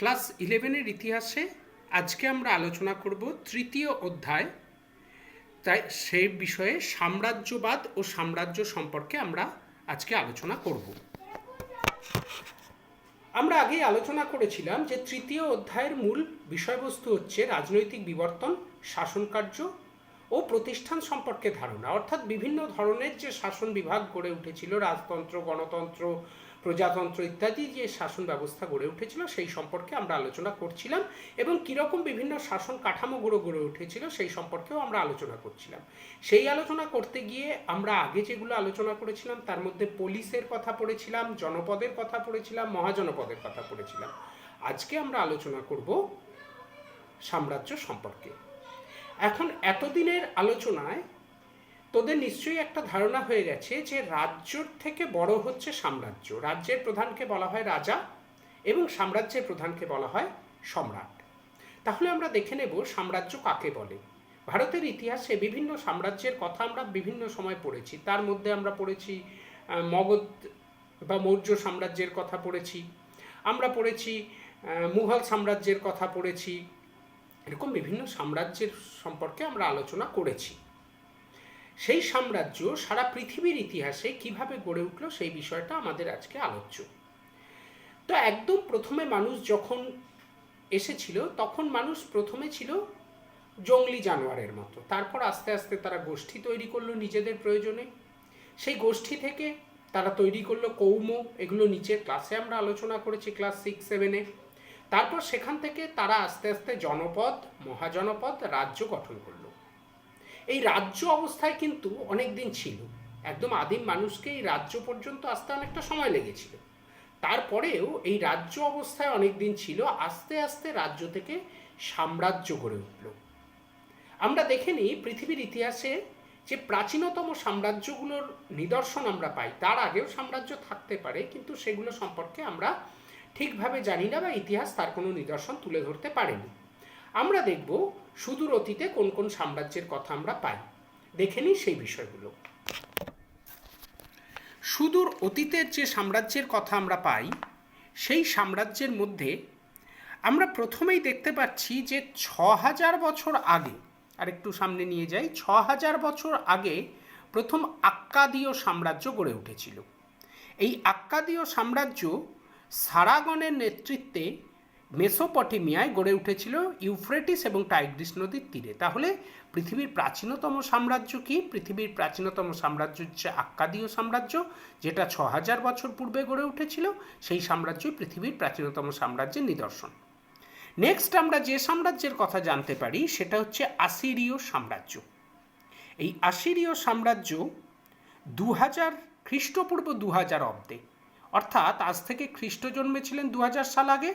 Class ইলেভেনের ইতিহাসে আজকে আমরা আলোচনা করব তৃতীয় অধ্যায়। তাই সেই বিষয়ে সাম্রাজ্যবাদ ও সাম্রাজ্য সম্পর্কে আমরা আজকে আলোচনা করব। আমরা আগেই আলোচনা করেছিলাম যে তৃতীয় অধ্যায়ের মূল বিষয়বস্তু হচ্ছে রাজনৈতিক বিবর্তন শাসনকার্য ও প্রতিষ্ঠান সম্পর্কে ধারণা। অর্থাৎ বিভিন্ন ধরনের যে শাসন বিভাগ গড়ে উঠেছিল, রাজতন্ত্র, গণতন্ত্র প্রজাতন্ত্র ইত্যাদি যে শাসন ব্যবস্থা গড়ে উঠেছিল, সেই সম্পর্কে আমরা আলোচনা করছিলাম এবং কীরকম বিভিন্ন শাসন কাঠামোগুলো গড়ে উঠেছিল, সেই সম্পর্কেও আমরা আলোচনা করছিলাম। সেই আলোচনা করতে গিয়ে আমরা আগে যেগুলো আলোচনা করেছিলাম, তার মধ্যে পুলিশের কথা পড়েছিলাম, জনপদের কথা পড়েছিলাম, মহাজনপদের কথা পড়েছিলাম। আজকে আমরা আলোচনা করব সাম্রাজ্য সম্পর্কে। এখন এতদিনের আলোচনায় তোদের নিশ্চয়ই একটা ধারণা হয়ে গেছে যে রাজ্যর থেকে বড় হচ্ছে সাম্রাজ্য। রাজ্যের প্রধানকে বলা হয় রাজা এবং সাম্রাজ্যের প্রধানকে বলা হয় সম্রাট। তাহলে আমরা দেখে নেব সাম্রাজ্য কাকে বলে। ভারতের ইতিহাসে বিভিন্ন সাম্রাজ্যের কথা আমরা বিভিন্ন সময় পড়েছি। তার মধ্যে আমরা পড়েছি মগধ বা মৌর্য সাম্রাজ্যের কথা পড়েছি। আমরা পড়েছি মুঘল সাম্রাজ্যের কথা পড়েছি। এরকম বিভিন্ন সাম্রাজ্যের সম্পর্কে আমরা আলোচনা করেছি। সেই সাম্রাজ্য সারা পৃথিবীর ইতিহাসে কীভাবে গড়ে উঠল সেই বিষয়টা আমাদের আজকে আলোচ্য। তো একদম প্রথমে মানুষ যখন এসেছিল, তখন মানুষ প্রথমে ছিল জঙ্গলি জানোয়ারের মতো। তারপর আস্তে আস্তে তারা গোষ্ঠী তৈরি করল নিজেদের প্রয়োজনে। সেই গোষ্ঠী থেকে তারা তৈরি করল কৌম, এগুলো নিচের ক্লাসে আমরা আলোচনা করেছি ক্লাস সিক্স, সেভেনে। তারপর সেখান থেকে তারা আস্তে আস্তে জনপদ, মহাজনপদ, রাজ্য গঠন করল। এই রাজ্য অবস্থায় কিন্তু অনেক দিন ছিল। একদম আদিম মানুষকে এই রাজ্য পর্যন্ত আসতে অনেকটা সময় লেগেছিল। তারপরেও এই রাজ্য অবস্থায় অনেক দিন ছিল, আস্তে আস্তে রাজ্য থেকে সাম্রাজ্য গড়ে উঠল। আমরা দেখে নিই পৃথিবীর ইতিহাসে যে প্রাচীনতম সাম্রাজ্যগুলোর নিদর্শন আমরা পাই, তার আগেও সাম্রাজ্য থাকতে পারে, কিন্তু সেগুলো সম্পর্কে আমরা ঠিকভাবে জানি না বা ইতিহাস তার কোনো নিদর্শন তুলে ধরতে পারেনি। আমরা দেখব সুদূর অতীতে কোন কোন সাম্রাজ্যের কথা আমরা পাই। দেখে নিই সেই বিষয়গুলো। সুদূর অতীতের যে সাম্রাজ্যের কথা আমরা পাই, সেই সাম্রাজ্যের মধ্যে আমরা প্রথমেই দেখতে পাচ্ছি যে ছ হাজার বছর আগে আর একটু সামনে নিয়ে যাই ছ হাজার বছর আগে প্রথম আক্কাদীয় সাম্রাজ্য গড়ে উঠেছিল। এই আক্কাদীয় সাম্রাজ্য সারাগণের নেতৃত্বে মেসোপটেমিয়ায় গড়ে উঠেছিল ইউফ্রেটিস এবং টাইগ্রিস নদীর তীরে। তাহলে পৃথিবীর প্রাচীনতম সাম্রাজ্য কি? পৃথিবীর প্রাচীনতম সাম্রাজ্য হচ্ছে আক্কাদীয় সাম্রাজ্য, যেটা ছ হাজার বছর পূর্বে গড়ে উঠেছিল। সেই সাম্রাজ্যই পৃথিবীর প্রাচীনতম সাম্রাজ্যের নিদর্শন। নেক্সট আমরা যে সাম্রাজ্যের কথা জানতে পারি, সেটা হচ্ছে আসিরীয় সাম্রাজ্য। এই আসিরীয় সাম্রাজ্য দু হাজার খ্রিস্টপূর্ব দু হাজার অব্দে, অর্থাৎ আজ থেকে খ্রিস্ট জন্মেছিলেন দু হাজার সাল আগে।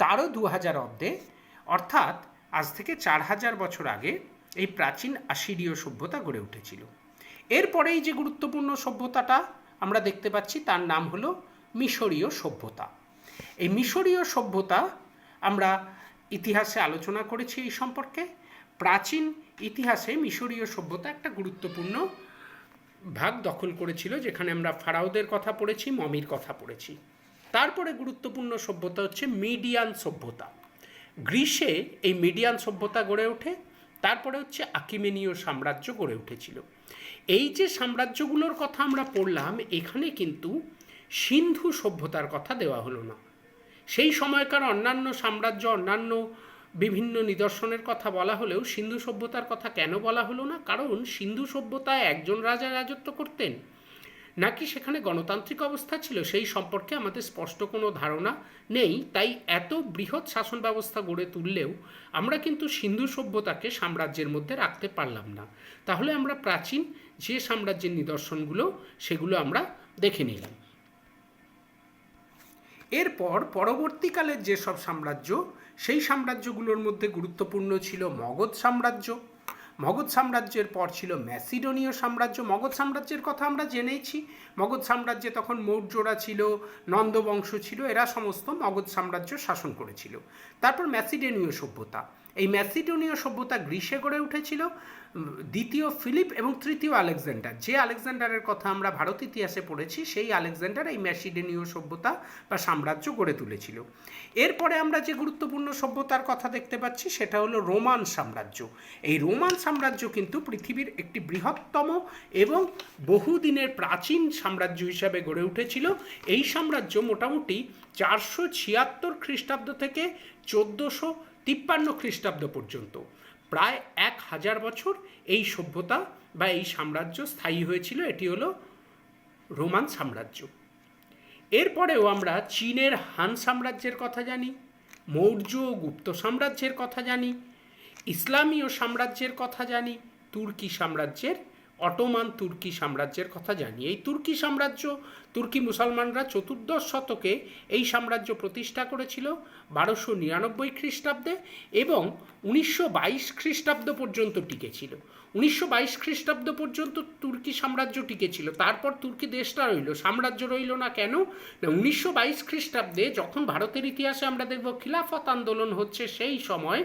তারও দু হাজার অব্দে, অর্থাৎ আজ থেকে চার হাজার বছর আগে এই প্রাচীন আসিরীয় সভ্যতা গড়ে উঠেছিল। এরপরেই যে গুরুত্বপূর্ণ সভ্যতাটা আমরা দেখতে পাচ্ছি, তার নাম হলো মিশরীয় সভ্যতা। এই মিশরীয় সভ্যতা আমরা ইতিহাসে আলোচনা করেছি এই সম্পর্কে। প্রাচীন ইতিহাসে মিশরীয় সভ্যতা একটা গুরুত্বপূর্ণ ভাগ দখল করেছিল, যেখানে আমরা ফারাওদের কথা পড়েছি, মমির কথা পড়েছি। তারপরে গুরুত্বপূর্ণ সভ্যতা হচ্ছে মিডিয়ান সভ্যতা। গ্রীসে এই মিডিয়ান সভ্যতা গড়ে ওঠে, তারপরে হচ্ছে আকিমেনীয় সাম্রাজ্য গড়ে উঠেছিল। এই যে সাম্রাজ্যগুলোর কথা আমরা পড়লাম, এখানে কিন্তু সিন্ধু সভ্যতার কথা দেওয়া হলো না। সেই সময়কার অন্যান্য সাম্রাজ্য, অন্যান্য বিভিন্ন নিদর্শনের কথা বলা হলেও সিন্ধু সভ্যতার কথা কেন বলা হলো না? কারণ সিন্ধু সভ্যতায় একজন রাজা রাজত্ব করতেন নাকি সেখানে গণতান্ত্রিক অবস্থা ছিল সেই সম্পর্কে আমাদের স্পষ্ট কোনো ধারণা নেই। তাই এত বৃহৎ শাসন ব্যবস্থা গড়ে তুললেও আমরা কিন্তু সিন্ধু সভ্যতাকে সাম্রাজ্যের মধ্যে রাখতে পারলাম না। তাহলে আমরা প্রাচীন যে সাম্রাজ্যের নিদর্শনগুলো, সেগুলো আমরা দেখে নিলাম। এরপর পরবর্তীকালের যেসব সাম্রাজ্য, সেই সাম্রাজ্যগুলোর মধ্যে গুরুত্বপূর্ণ ছিল মগধ সাম্রাজ্য। মগধ সাম্রাজ্যের পর ছিল ম্যাসিডোনীয় সাম্রাজ্য। মগধ সাম্রাজ্যের কথা আমরা জেনেছি। মগধ সাম্রাজ্যে তখন মৌর্যরা ছিল, নন্দবংশ ছিল, এরা সমস্ত মগধ সাম্রাজ্য শাসন করেছিল। তারপর ম্যাসিডোনীয় সভ্যতা। এই ম্যাসিডোনীয় সভ্যতা গ্রীসে গড়ে উঠেছিল দ্বিতীয় ফিলিপ এবং তৃতীয় আলেকজান্ডার। যে আলেকজান্ডারের কথা আমরা ভারত ইতিহাসে পড়েছি, সেই আলেকজান্ডার এই ম্যাসিডোনীয় সভ্যতা বা সাম্রাজ্য গড়ে তুলেছিল। এরপরে আমরা যে গুরুত্বপূর্ণ সভ্যতার কথা দেখতে পাচ্ছি, সেটা হলো রোমান সাম্রাজ্য। এই রোমান সাম্রাজ্য কিন্তু পৃথিবীর একটি বৃহত্তম এবং বহুদিনের প্রাচীন সাম্রাজ্য হিসাবে গড়ে উঠেছিল। এই সাম্রাজ্য মোটামুটি চারশো ছিয়াত্তর খ্রিস্টাব্দ থেকে চোদ্দোশো তিপ্পান্ন খ্রিস্টাব্দ পর্যন্ত। প্রায় এক হাজার বছর এই সভ্যতা বা এই সাম্রাজ্য স্থায়ী হয়েছিল, এটি হলো রোমান সাম্রাজ্য। এরপরেও আমরা চীনের হান সাম্রাজ্যের কথা জানি, মৌর্য গুপ্ত সাম্রাজ্যের কথা জানি, ইসলামীয় সাম্রাজ্যের কথা জানি, তুর্কি সাম্রাজ্যের অটোমান তুর্কি সাম্রাজ্যের কথা জানি। এই তুর্কি সাম্রাজ্য, তুর্কি মুসলমানরা চতুর্দশ শতকে এই সাম্রাজ্য প্রতিষ্ঠা করেছিল বারোশো নিরানব্বই খ্রিস্টাব্দে এবং উনিশশো বাইশ খ্রিস্টাব্দ পর্যন্ত টিকেছিল উনিশশো বাইশ খ্রিস্টাব্দ পর্যন্ত তুর্কি সাম্রাজ্য টিকেছিল তারপর তুর্কি দেশটা রইল। সাম্রাজ্য রইল না কেন? না, উনিশশো বাইশ খ্রিস্টাব্দে যখন ভারতের ইতিহাসে আমরা দেখব খিলাফত আন্দোলন হচ্ছে সেই সময়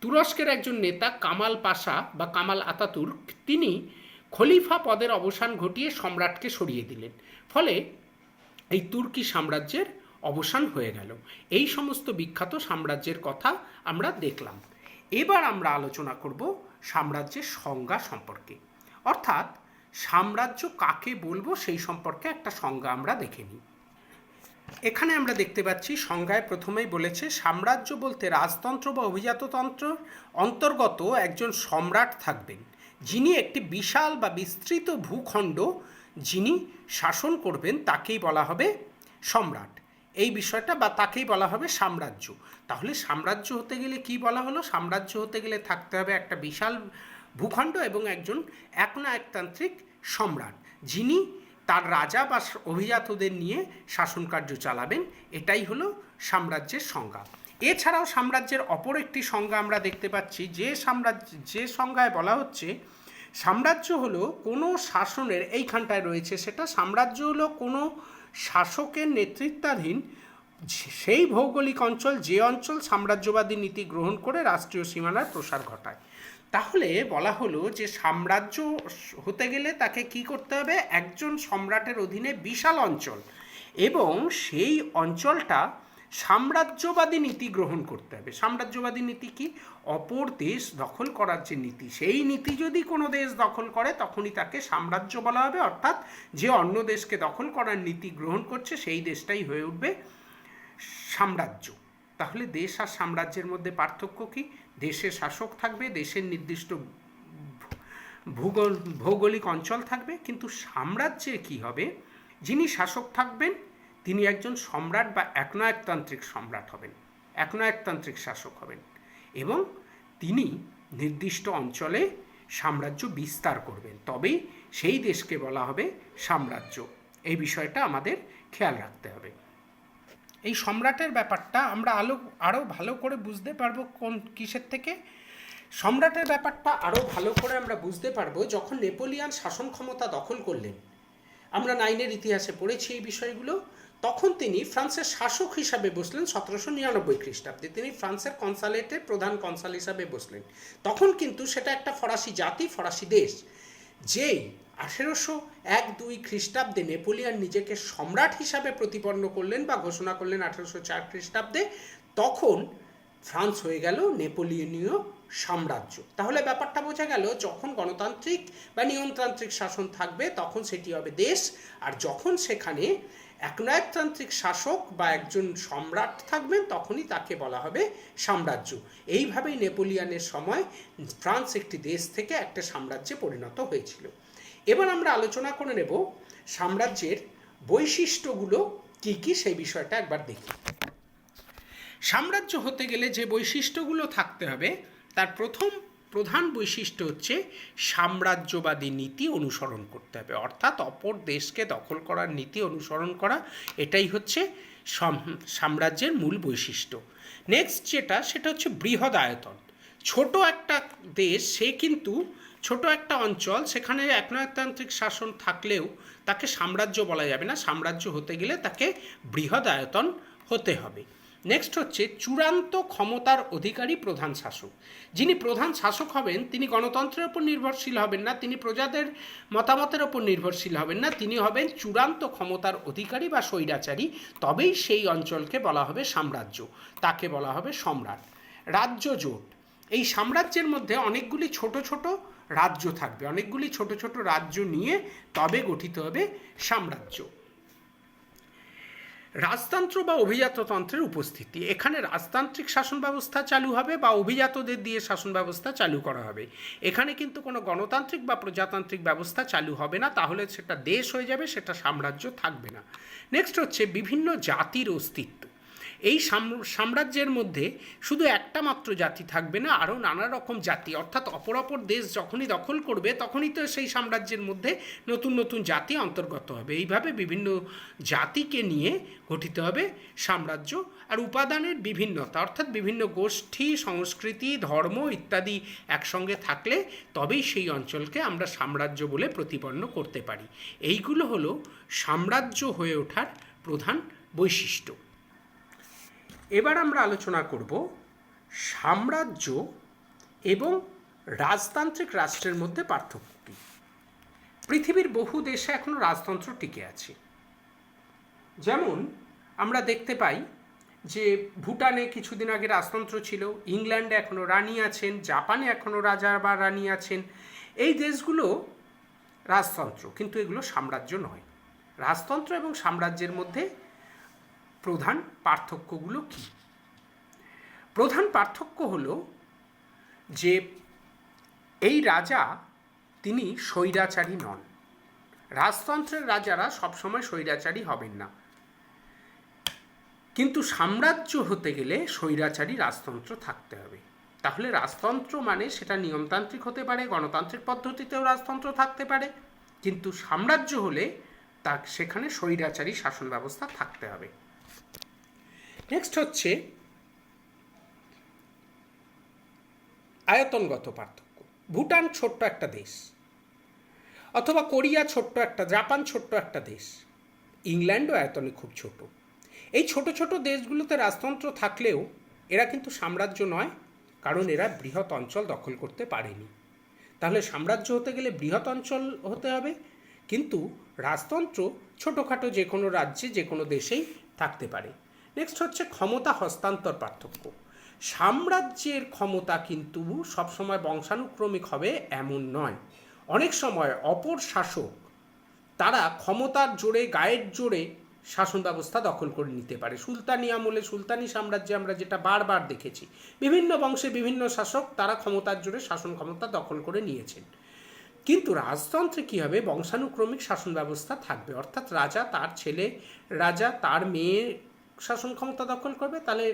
তুরস্কের একজন নেতা কামাল পাশা বা কামাল আতাতুর্ক, তিনি খলিফা পদের অবসান ঘটিয়ে সম্রাটকে সরিয়ে দিলেন। ফলে এই তুর্কি সাম্রাজ্যের অবসান হয়ে গেল। এই সমস্ত বিখ্যাত সাম্রাজ্যের কথা আমরা দেখলাম। এবার আমরা আলোচনা করব সাম্রাজ্যের সংজ্ঞা সম্পর্কে। অর্থাৎ সাম্রাজ্য কাকে বলব সেই সম্পর্কে একটা সংজ্ঞা আমরা দেখে নিই। এখানে আমরা দেখতে পাচ্ছি, সংজ্ঞায় প্রথমেই বলেছে, সাম্রাজ্য বলতে রাজতন্ত্র বা অভিজাততন্ত্র অন্তর্গত একজন সম্রাট থাকবেন। যিনি একটি বিশাল বা বিস্তৃত ভূখণ্ড যিনি শাসন করবেন তাকেই বলা হবে সম্রাট। এই বিষয়টা বা তাকেই বলা হবে সাম্রাজ্য। তাহলে সাম্রাজ্য হতে গেলে কি বলা হলো? সাম্রাজ্য হতে গেলে থাকতে হবে একটা বিশাল ভূখণ্ড এবং একজন এক না একতান্ত্রিক সম্রাট যিনি তার রাজা বা অভিজাতদের নিয়ে শাসন কার্য চালাবেন। এটাই হলো সাম্রাজ্যের সংজ্ঞা। এছাড়াও সাম্রাজ্যের অপর একটি সংজ্ঞা আমরা দেখতে পাচ্ছি, যে সাম্রাজ্য, যে সংজ্ঞায় বলা হচ্ছে, সাম্রাজ্য হলো কোনো শাসনের এইখানটায় রয়েছে, সেটা সাম্রাজ্য হলো কোনো শাসকের নেতৃত্বাধীন সেই ভৌগোলিক অঞ্চল, যে অঞ্চল সাম্রাজ্যবাদী নীতি গ্রহণ করে রাষ্ট্রীয় সীমানার প্রসার ঘটায়। তাহলে বলা হলো যে সাম্রাজ্য হতে গেলে তাকে কি করতে হবে? একজন সম্রাটের অধীনে বিশাল অঞ্চল এবং সেই অঞ্চলটা সাম্রাজ্যবাদী নীতি গ্রহণ করতে হবে। সাম্রাজ্যবাদী নীতি কি? অপর দেশ দখল করার যে নীতি, সেই নীতি যদি কোনো দেশ দখল করে, তখনই তাকে সাম্রাজ্য বলা হবে। অর্থাৎ যে অন্য দেশকে দখল করার নীতি গ্রহণ করছে, সেই দেশটাই হয়ে উঠবে সাম্রাজ্য। তাহলে দেশ আর সাম্রাজ্যের মধ্যে পার্থক্য কি? দেশে শাসক থাকবে, দেশের নির্দিষ্ট ভূগোল, ভৌগোলিক অঞ্চল থাকবে। কিন্তু সাম্রাজ্যে কি হবে? যিনি শাসক থাকবেন তিনি একজন সম্রাট বা একনায়কতান্ত্রিক সম্রাট হবেন, একনায়কতান্ত্রিক শাসক হবেন এবং তিনি নির্দিষ্ট অঞ্চলে সাম্রাজ্য বিস্তার করবেন। তবেই সেই দেশকে বলা হবে সাম্রাজ্য। এই বিষয়টা আমাদের খেয়াল রাখতে হবে। এই সম্রাটের ব্যাপারটা আমরা আলো আরও ভালো করে বুঝতে পারব কোন কিসের থেকে? সম্রাটের ব্যাপারটা আরও ভালো করে আমরা বুঝতে পারব যখন নেপোলিয়ান শাসন ক্ষমতা দখল করলেন। আমরা নাইনের ইতিহাসে পড়েছি এই বিষয়গুলো। তখন তিনি ফ্রান্সের শাসক হিসাবে বসলেন সতেরোশো নিরানব্বই খ্রিস্টাব্দে। তিনি ফ্রান্সের কনসালেটের প্রধান কনসাল হিসাবে বসলেন। তখন কিন্তু সেটা একটা ফরাসি জাতি, ফরাসি দেশ। যেই আঠেরোশো এক দুই খ্রিস্টাব্দে নেপোলিয়ান নিজেকে সম্রাট হিসাবে প্রতিপন্ন করলেন বা ঘোষণা করলেন আঠেরোশো চার খ্রিস্টাব্দে, তখন ফ্রান্স হয়ে গেল নেপোলিয়নীয় সাম্রাজ্য। তাহলে ব্যাপারটা বোঝা গেল, যখন গণতান্ত্রিক বা নিয়মতান্ত্রিক শাসন থাকবে, তখন সেটি হবে দেশ। আর যখন সেখানে একনায়কতান্ত্রিক শাসক বা একজন সম্রাট থাকবেন, তখনই তাকে বলা হবে সাম্রাজ্য। এইভাবেই নেপোলিয়ানের সময় ফ্রান্স একটি দেশ থেকে একটা সাম্রাজ্যে পরিণত হয়েছিল। এবার আমরা আলোচনা করে নেব সাম্রাজ্যের বৈশিষ্ট্যগুলো কী কী, সেই বিষয়টা একবার দেখি। সাম্রাজ্য হতে গেলে যে বৈশিষ্ট্যগুলো থাকতে হবে, তার প্রথম প্রধান বৈশিষ্ট্য হচ্ছে সাম্রাজ্যবাদী নীতি অনুসরণ করতে হবে। অর্থাৎ অপর দেশকে দখল করার নীতি অনুসরণ করা, এটাই হচ্ছে সাম্রাজ্যের মূল বৈশিষ্ট্য। নেক্সট যেটা, সেটা হচ্ছে বৃহৎ আয়তন। ছোট একটা দেশ, সে কিন্তু ছোট একটা অঞ্চল, সেখানে একনায়কতান্ত্রিক শাসন থাকলেও তাকে সাম্রাজ্য বলা যাবে না। সাম্রাজ্য হতে গেলে তাকে বৃহৎ আয়তন হতে হবে। নেক্সট হচ্ছে চূড়ান্ত ক্ষমতার অধিকারী প্রধান শাসক। যিনি প্রধান শাসক হবেন, তিনি গণতন্ত্রের ওপর নির্ভরশীল হবেন না, তিনি প্রজাদের মতামতের ওপর নির্ভরশীল হবেন না, তিনি হবেন চূড়ান্ত ক্ষমতার অধিকারী বা স্বৈরাচারী, তবেই সেই অঞ্চলকে বলা হবে সাম্রাজ্য। তাকে বলা হবে সম্রাট। রাজ্য জোট। এই সাম্রাজ্যের মধ্যে অনেকগুলি ছোট ছোট রাজ্য থাকবে, অনেকগুলি ছোট ছোট রাজ্য নিয়ে তবে গঠিত হবে সাম্রাজ্য। রাজতন্ত্র বা অভিজাততন্ত্রের উপস্থিতি। এখানে রাজতান্ত্রিক শাসন ব্যবস্থা চালু হবে বা অভিজাতদের দিয়ে শাসন ব্যবস্থা চালু করা হবে। এখানে কিন্তু কোনো গণতান্ত্রিক বা প্রজাতান্ত্রিক ব্যবস্থা চালু হবে না, তাহলে সেটা দেশ হয়ে যাবে, সেটা সাম্রাজ্য থাকবে না। নেক্সট হচ্ছে বিভিন্ন জাতির অস্তিত্ব। এই সাম- সাম্রাজ্যের মধ্যে শুধু একটা মাত্র জাতি থাকবে না, আরও নানা রকম জাতি। অর্থাৎ অপর অপর দেশ যখনই দখল করবে, তখনই তো সেই সাম্রাজ্যের মধ্যে নতুন নতুন জাতি অন্তর্গত হবে। এইভাবে বিভিন্ন জাতিকে নিয়ে গঠিত হবে সাম্রাজ্য আর উপাদানের বিভিন্নতা। অর্থাৎ বিভিন্ন গোষ্ঠী, সংস্কৃতি, ধর্ম ইত্যাদি একসঙ্গে থাকলে তবেই সেই অঞ্চলকে আমরা সাম্রাজ্য বলে প্রতিপন্ন করতে পারি। এইগুলো হলো সাম্রাজ্য হয়ে ওঠার প্রধান বৈশিষ্ট্য। এবার আমরা আলোচনা করব সাম্রাজ্য এবং রাজতান্ত্রিক রাষ্ট্রের মধ্যে পার্থক্য কী? পৃথিবীর বহু দেশে এখনও রাজতন্ত্র টিকে আছে। যেমন আমরা দেখতে পাই যে ভুটানে কিছুদিন আগে রাজতন্ত্র ছিল, ইংল্যান্ডে এখনও রানী আছেন, জাপানে এখনও রাজা বা রানী আছেন। এই দেশগুলো রাজতন্ত্র, কিন্তু এগুলো সাম্রাজ্য নয়। রাজতন্ত্র এবং সাম্রাজ্যের মধ্যে প্রধান পার্থক্যগুলো কি? প্রধান পার্থক্য হল যে এই রাজা তিনি স্বৈরাচারী নন। রাজতন্ত্রের রাজারা সবসময় স্বৈরাচারী হবেন না। কিন্তু সাম্রাজ্য হতে গেলে স্বৈরাচারী রাজতন্ত্র থাকতে হবে। তাহলে রাজতন্ত্র মানে সেটা নিয়মতান্ত্রিক হতে পারে, গণতান্ত্রিক পদ্ধতিতেও রাজতন্ত্র থাকতে পারে। কিন্তু সাম্রাজ্য হলে তা সেখানে স্বৈরাচারী শাসন ব্যবস্থা থাকতে হবে। নেক্সট হচ্ছে আয়তনগত পার্থক্য। ভুটান ছোট্ট একটা দেশ অথবা কোরিয়া ছোট্ট একটা, জাপান ছোট্ট একটা দেশ। ইংল্যান্ডও আয়তনে খুব ছোট। এই ছোট ছোট দেশগুলোতে রাজতন্ত্র থাকলেও এরা কিন্তু সাম্রাজ্য নয়, কারণ এরা বৃহৎ অঞ্চল দখল করতে পারেনি। তাহলে সাম্রাজ্য হতে গেলে বৃহৎ অঞ্চল হতে হবে, কিন্তু রাজতন্ত্র ছোটোখাটো যে কোনো রাজ্যে যে কোনো দেশেই থাকতে পারে। নেক্সট হচ্ছে ক্ষমতা হস্তান্তর পার্থক্য। সাম্রাজ্যের ক্ষমতা কিন্তু সবসময় বংশানুক্রমিক হবে এমন নয়। অনেক সময় অপর শাসক, তারা ক্ষমতার জোরে, গায়ের জোরে শাসন ব্যবস্থা দখল করে নিতে পারে। সুলতানি আমলে, সুলতানি সাম্রাজ্যে আমরা যেটা বারবার দেখেছি, বিভিন্ন বংশে বিভিন্ন শাসক তারা ক্ষমতার জোরে শাসন ক্ষমতা দখল করে নিয়েছেন। কিন্তু রাজতন্ত্রে কী হবে? বংশানুক্রমিক শাসন ব্যবস্থা থাকবে। অর্থাৎ রাজা তার ছেলে, রাজা তার মেয়ে শাসন ক্ষমতা দখল করবে। তাহলে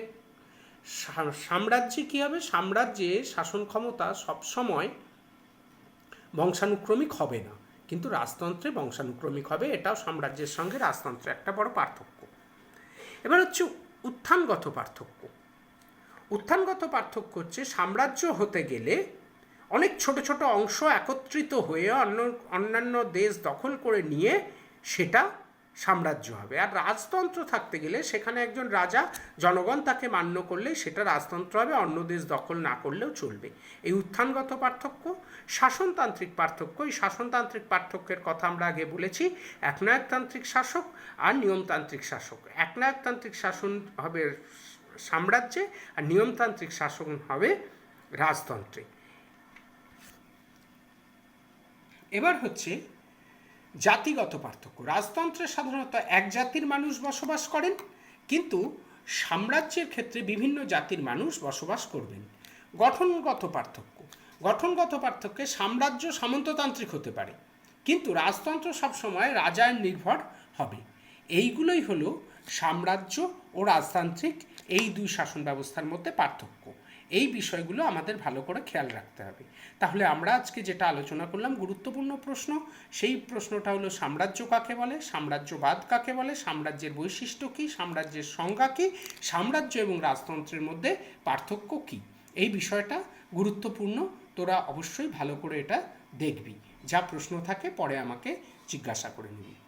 সাম্রাজ্যে কী হবে? সাম্রাজ্যে শাসন ক্ষমতা সবসময় বংশানুক্রমিক হবে না। কিন্তু রাজতন্ত্রে বংশানুক্রমিক হবে। এটাও সাম্রাজ্যের সঙ্গে রাজতন্ত্রের একটা বড় পার্থক্য। এবার হচ্ছে উত্থানগত পার্থক্য। উত্থানগত পার্থক্য হচ্ছে সাম্রাজ্য হতে গেলে অনেক ছোট ছোট অংশ একত্রিত হয়ে অন্য, অন্যান্য দেশ দখল করে নিয়ে সেটা সাম্রাজ্য হবে। আর রাজতন্ত্র থাকতে গেলে সেখানে একজন রাজা, জনগণ তাকে মান্য করলে সেটা রাজতন্ত্র হবে, অন্য দেশ দখল না করলেও চলবে। এই উত্থানগত পার্থক্য, শাসনতান্ত্রিক পার্থক্য, এই শাসনতান্ত্রিক পার্থক্যের কথা আমরা আগে বলেছি, একনায়কতান্ত্রিক শাসক আর নিয়মতান্ত্রিক শাসক। একনায়কতান্ত্রিক শাসন হবে সাম্রাজ্যে আর নিয়মতান্ত্রিক শাসন হবে রাজতন্ত্রে। এবার হচ্ছে জাতিগত পার্থক্য। রাজতন্ত্রে সাধারণত এক জাতির মানুষ বসবাস করেন, কিন্তু সাম্রাজ্যের ক্ষেত্রে বিভিন্ন জাতির মানুষ বসবাস করবেন। গঠনগত পার্থক্য। গঠনগত পার্থক্যে সাম্রাজ্য সামন্ততান্ত্রিক হতে পারে, কিন্তু রাজতন্ত্র সবসময় রাজার নির্ভর হবে। এইগুলোই হলো সাম্রাজ্য ও রাজতান্ত্রিক এই দুই শাসন ব্যবস্থার মধ্যে পার্থক্য। এই বিষয়গুলো আমাদের ভালো করে খেয়াল রাখতে হবে। তাহলে আমরা আজকে যেটা আলোচনা করলাম, গুরুত্বপূর্ণ প্রশ্ন, সেই প্রশ্নটা হলো সাম্রাজ্য কাকে বলে, সাম্রাজ্যবাদ কাকে বলে, সাম্রাজ্যের বৈশিষ্ট্য কী, সাম্রাজ্যের সংজ্ঞা কী, সাম্রাজ্য এবং রাজতন্ত্রের মধ্যে পার্থক্য কী? এই বিষয়টা গুরুত্বপূর্ণ, তোরা অবশ্যই ভালো করে এটা দেখবি। যা প্রশ্ন থাকে, পরে আমাকে জিজ্ঞাসা করে নিবি।